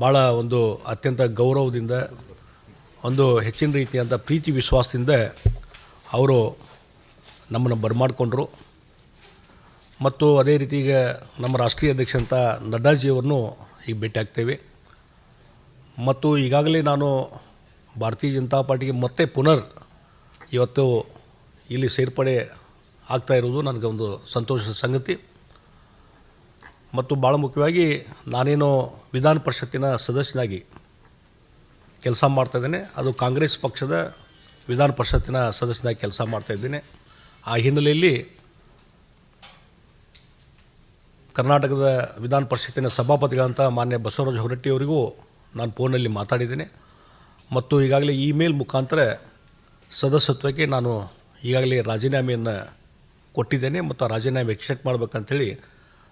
ಭಾಳ ಒಂದು ಅತ್ಯಂತ ಗೌರವದಿಂದ, ಒಂದು ಹೆಚ್ಚಿನ ರೀತಿಯಾದ ಪ್ರೀತಿ ವಿಶ್ವಾಸದಿಂದ ಅವರು ನಮ್ಮನ್ನು ಬರಮಾಡಿಕೊಂಡ್ರು. ಮತ್ತು ಅದೇ ರೀತಿ ನಮ್ಮ ರಾಷ್ಟ್ರೀಯ ಅಧ್ಯಕ್ಷ ಅಂತ ನಡ್ಡಾಜಿಯವರನ್ನು ಈಗ ಭೇಟಿ ಆಗ್ತೇವೆ. ಮತ್ತು ಈಗಾಗಲೇ ನಾನು ಭಾರತೀಯ ಜನತಾ ಪಾರ್ಟಿಗೆ ಮತ್ತೆ ಪುನರ್ ಇವತ್ತು ಇಲ್ಲಿ ಸೇರ್ಪಡೆ ಆಗ್ತಾ ಇರುವುದು ನನಗೆ ಒಂದು ಸಂತೋಷದ ಸಂಗತಿ. ಮತ್ತು ಭಾಳ ಮುಖ್ಯವಾಗಿ ನಾನೇನು ವಿಧಾನ ಪರಿಷತ್ತಿನ ಸದಸ್ಯನಾಗಿ ಕೆಲಸ ಮಾಡ್ತಾಯಿದ್ದೇನೆ ಅದು ಕಾಂಗ್ರೆಸ್ ಪಕ್ಷದ ವಿಧಾನ ಪರಿಷತ್ತಿನ ಸದಸ್ಯನಾಗಿ ಕೆಲಸ ಮಾಡ್ತಾಯಿದ್ದೇನೆ ಆ ಹಿನ್ನೆಲೆಯಲ್ಲಿ ಕರ್ನಾಟಕದ ವಿಧಾನ ಪರಿಷತ್ತಿನ ಸಭಾಪತಿಗಳಂತ ಮಾನ್ಯ ಬಸವರಾಜ ಹೊರಟ್ಟಿಯವರಿಗೂ ನಾನು ಫೋನಲ್ಲಿ ಮಾತಾಡಿದ್ದೇನೆ. ಮತ್ತು ಈಗಾಗಲೇ ಇಮೇಲ್ ಮುಖಾಂತರ ಸದಸ್ಯತ್ವಕ್ಕೆ ನಾನು ಈಗಾಗಲೇ ರಾಜೀನಾಮೆಯನ್ನು ಕೊಟ್ಟಿದ್ದೇನೆ. ಮತ್ತು ಆ ರಾಜೀನಾಮೆ ಎಕ್ಸೆಪ್ಟ್ ಮಾಡಬೇಕಂತೇಳಿ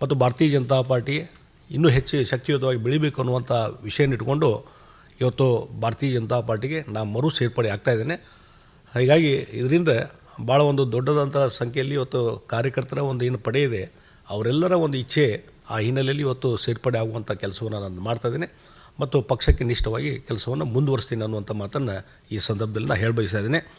ಮತ್ತು ಭಾರತೀಯ ಜನತಾ ಪಾರ್ಟಿ ಇನ್ನೂ ಹೆಚ್ಚು ಶಕ್ತಿಯುತವಾಗಿ ಬೆಳಿಬೇಕು ಅನ್ನುವಂಥ ವಿಷಯನ ಇಟ್ಕೊಂಡು ಇವತ್ತು ಭಾರತೀಯ ಜನತಾ ಪಾರ್ಟಿಗೆ ನಾನು ಮರು ಸೇರ್ಪಡೆ ಆಗ್ತಾ ಇದ್ದೇನೆ. ಹೀಗಾಗಿ ಇದರಿಂದ ಭಾಳ ಒಂದು ದೊಡ್ಡದಂಥ ಸಂಖ್ಯೆಯಲ್ಲಿ ಇವತ್ತು ಕಾರ್ಯಕರ್ತರ ಒಂದು ಏನು ಪಡೆ ಇದೆ, ಅವರೆಲ್ಲರ ಒಂದು ಇಚ್ಛೆ ಆ ಹಿನ್ನೆಲೆಯಲ್ಲಿ ಇವತ್ತು ಸೇರ್ಪಡೆ ಆಗುವಂಥ ಕೆಲಸವನ್ನು ನಾನು ಮಾಡ್ತಾಯಿದ್ದೇನೆ ಮತ್ತು ಪಕ್ಷಕ್ಕೆ ನಿಷ್ಠವಾಗಿ ಕೆಲಸವನ್ನು ಮುಂದುವರಿಸ್ತೀನಿ ಅನ್ನುವಂಥ ಮಾತನ್ನು ಈ ಸಂದರ್ಭದಲ್ಲಿ ನಾನು ಹೇಳಬಯಸ್ತಾ ಇದ್ದೀನಿ ಇದ್ದೇನೆ.